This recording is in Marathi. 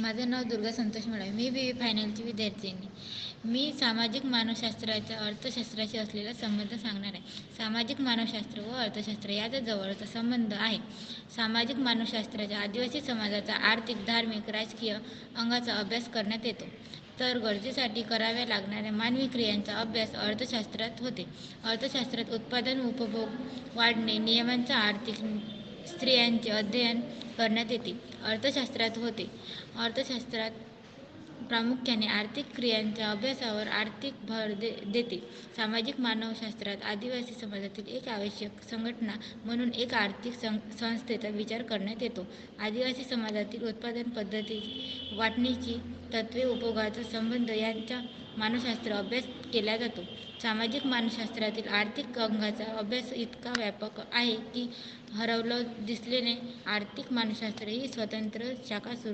माझं नाव दुर्गा संतोष मडावी. मी बी वी फायनलची विद्यार्थिनी मी सामाजिक मानवशास्त्राच्या अर्थशास्त्राशी असलेला संबंध सांगणार आहे. सामाजिक मानवशास्त्र व अर्थशास्त्र याचा जवळचा संबंध आहे. सामाजिक मानवशास्त्राच्या आदिवासी समाजाचा आर्थिक धार्मिक राजकीय अंगाचा अभ्यास करण्यात येतो. तर गरजेसाठी कराव्या लागणाऱ्या मानवी क्रियांचा अभ्यास अर्थशास्त्रात होते. अर्थशास्त्रात उत्पादन उपभोग वाढणे नियमांचा आर्थिक स्त्रियांचे अध्ययन करण्यात येते. अर्थशास्त्रात होते. अर्थशास्त्रात प्रामुख्याने आर्थिक क्रियांच्या अभ्यासावर आर्थिक भर दे देते. सामाजिक मानवशास्त्रात आदिवासी समाजातील एक आवश्यक संघटना म्हणून एक आर्थिक सं संस्थेचा विचार करण्यात येतो. आदिवासी समाजातील उत्पादन पद्धती वाटणीची तत्त्वे उपभोगाचा संबंध यांचा मानवशास्त्र अभ्यास केला जातो. सामाजिक मानवशास्त्रातील आर्थिक अंगाचा अभ्यास इतका व्यापक आहे की हरवलं दिसलेने आर्थिक मानवशास्त्र ही स्वतंत्र शाखा सुरू